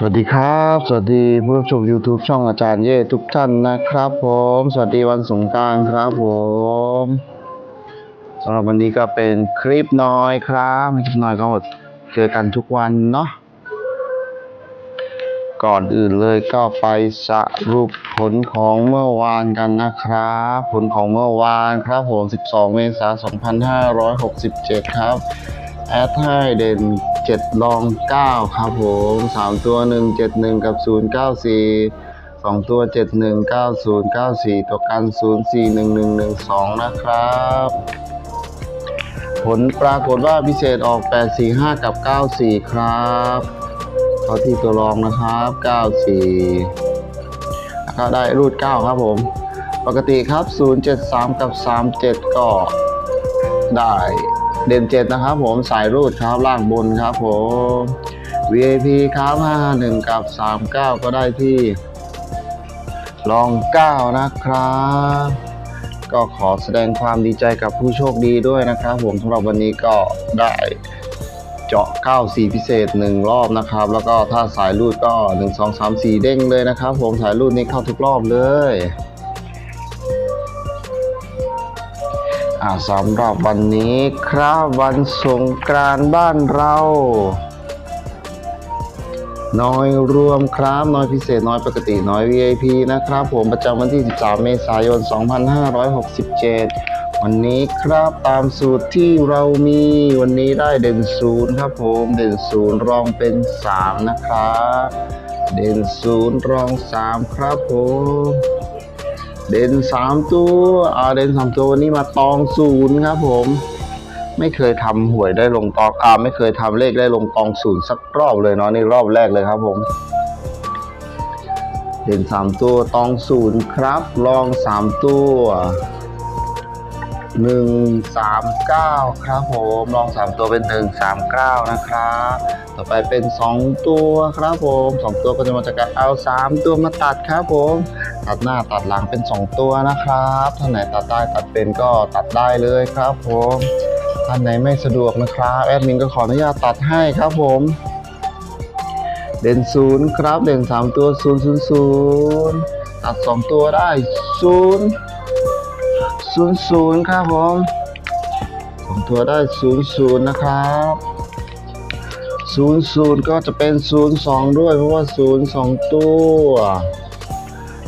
สวัสดีครับ สวัสดีผู้ชม YouTube ช่องอาจารย์เย่ทุกท่านนะครับผม สวัสดีวันสงกรารครับผมสำหรับวันนี้ก็เป็นคลิปน้อยครับคลิปน้อยก็เจอกันทุกวันเนาะก่อนอื่นเลยก็ไปสรุปผลของเมื่อวานกันนะครับ ผลของเมื่อวานครับผม 12 เมษายน 2567 ครับ แอดให้เด่น เจ็ดรองเก้าครับผมสามตัวหนึ่งเจ็ดหนึ่งกับศูนย์เก้าสี่สองตัวเจ็ดหนึ่งเก้าศูนย์เก้าสี่ตัวกันศูนย์สี่หนึ่งหนึ่งหนึ่งสองนะครับ ผลปรากฏว่าพิเศษออกแปดสี่ห้ากับเก้าสี่ครับเขาที่ตัวรองนะครับเก้าสี่แล้วก็ได้รูดเก้าครับผมปกติครับศูนย์เจ็ดสามกับสามเจ็ดก็ได้ เด่นเจ็ดนะครับผมสายรูดครับล่างบนครับผม VIP ครับ51 กับ 39 ก็ได้ที่รอง 9 นะครับ ก็ขอแสดงความดีใจกับผู้โชคดีด้วยนะครับผมสำหรับวันนี้ก็ได้เจาะ94พิเศษ 1 รอบนะครับ แล้วก็ถ้าสายรูดก็ 1 2 3 4 เด้งเลยนะครับ ผมสายรูดนี้เข้าทุกรอบเลย อ่าสำหรับวันนี้ครับวันสงกรานต์บ้านเรา น้อยรวมครับน้อยพิเศษน้อยปกติน้อย VIP นะครับ ผมประจำวันที่ 13 เมษายน 2567 วันนี้ครับตามสูตรที่เรามีวันนี้ได้เด่นศูนย์ครับผมเด่นศูนย์รองเป็น 3 นะครับ เด่นศูนย์รอง 3 ครับผม เด่นสามตัวอาเด่นสามตัววันนี้มาตองศูนย์ครับผม ไม่เคยทำหวยได้ลงตองอาไม่เคยทำเลขได้ลงตองศูนย์สักรอบเลยเนาะนี่รอบแรกเลยครับผม เด่นสามตัวตองศูนย์ครับ ลองสามตัวหนึ่งสามเก้าครับผม ลองสามตัวเป็นหนึ่งสามเก้านะครับต่อไปเป็นสองตัวครับผมสองตัวก็จะมาจากการเอาสามตัวมาตัดครับผม ตัดหน้าตัดหลังเป็น 2 ตัวนะครับท่านไหนตัดได้ตัดเป็นก็ตัดได้เลยครับผมท่านไหนไม่สะดวกนะครับแอดมินก็ขออนุญาตตัดให้ครับผมเด่นศูนย์ครับเด่น3ตัว0 0 0ตัด2ตัวได้0 0 0ครับผมสองตัวได้0 0นย์นะครับ0 0ก็จะเป็น0 2ด้วยเพราะว่า0 2ตัว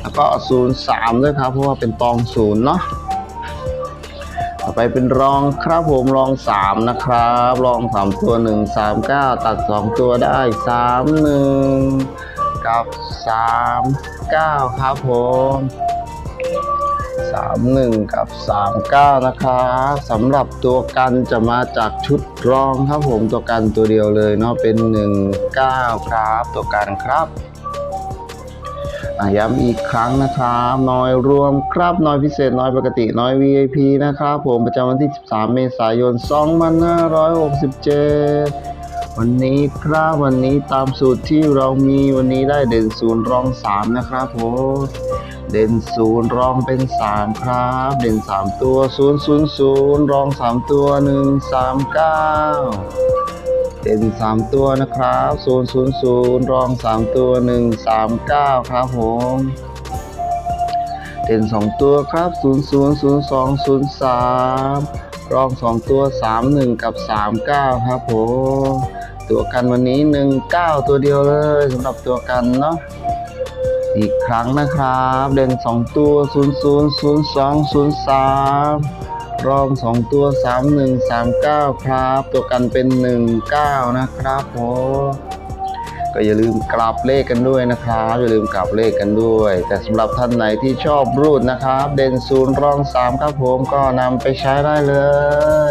แล้วก็ศูนย์สามด้วยครับเพราะว่าเป็นตองศูนย์เนาะต่อไปเป็นรองครับผมรองสามนะครับ รองสามตัวหนึ่งสามเก้าตัดสองตัวได้สามหนึ่งกับสามเก้าครับผมสามหนึ่งกับสามเก้านะครับสำหรับตัวกันจะมาจากชุดรองครับผมตัวกันตัวเดียวเลยเนาะเป็นหนึ่งเก้าครับ ตัวกันครับ ย้ำอีกครั้งนะครับน้อยรวมครับน้อยพิเศษน้อยปกติน้อย VIP นะครับผมประจำวันที่ 13 เมษายน 2567 วันนี้ครับวันนี้ตามสูตรที่เรามีวันนี้ได้เด่นศูนย์รอง 3 นะครับผมเด่นศูนย์รองเป็น 3 ครับ เด่น 3 ตัว 0 0 0 รอง 3 ตัว 1 3 9 เด่น3ตัวนะครับ0 0 0รอง3ตัว1 3 9ครับผมเด่น2ตัวครับ0 0 0 2 0 3รอง2ตัว3 1กับ3 9ครับผมตัวกันวันนี้1 9ตัวเดียวเลยสำหรับตัวกันเนาะอีกครั้งนะครับ เด่น2ตัว0 0 0 2 0 3รองสองตัวสาม หนึ่งสามเก้าครับ ตัวกันเป็นหนึ่งเก้านะครับผมก็อย่าลืมกลับเลขกันด้วยนะครับ อย่าลืมกลับเลขกันด้วย แต่สำหรับท่านไหนที่ชอบรูดนะครับ เด่นศูนย์รองสามครับผมก็นำไปใช้ได้เล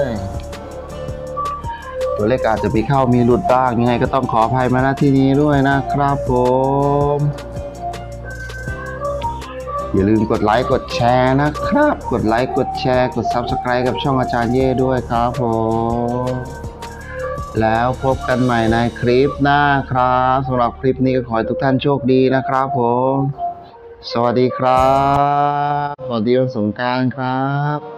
ย ตัวเลขอาจจะมีเข้ามีหลุดบ้างยังไงก็ต้องขออภัยมาณที่นี้ด้วยนะครับผม อย่าลืมกดไลค์กดแชร์นะครับ กดไลค์กดแชร์ กด Subscribe กับช่องอาจารย์เย่ด้วยครับผมแล้วพบกันใหม่ในคลิปหน้าครับสำหรับคลิปนี้ก็ขอให้ทุกท่านโชคดีนะครับผม สวัสดีครับ สวัสดีวันสงการครับ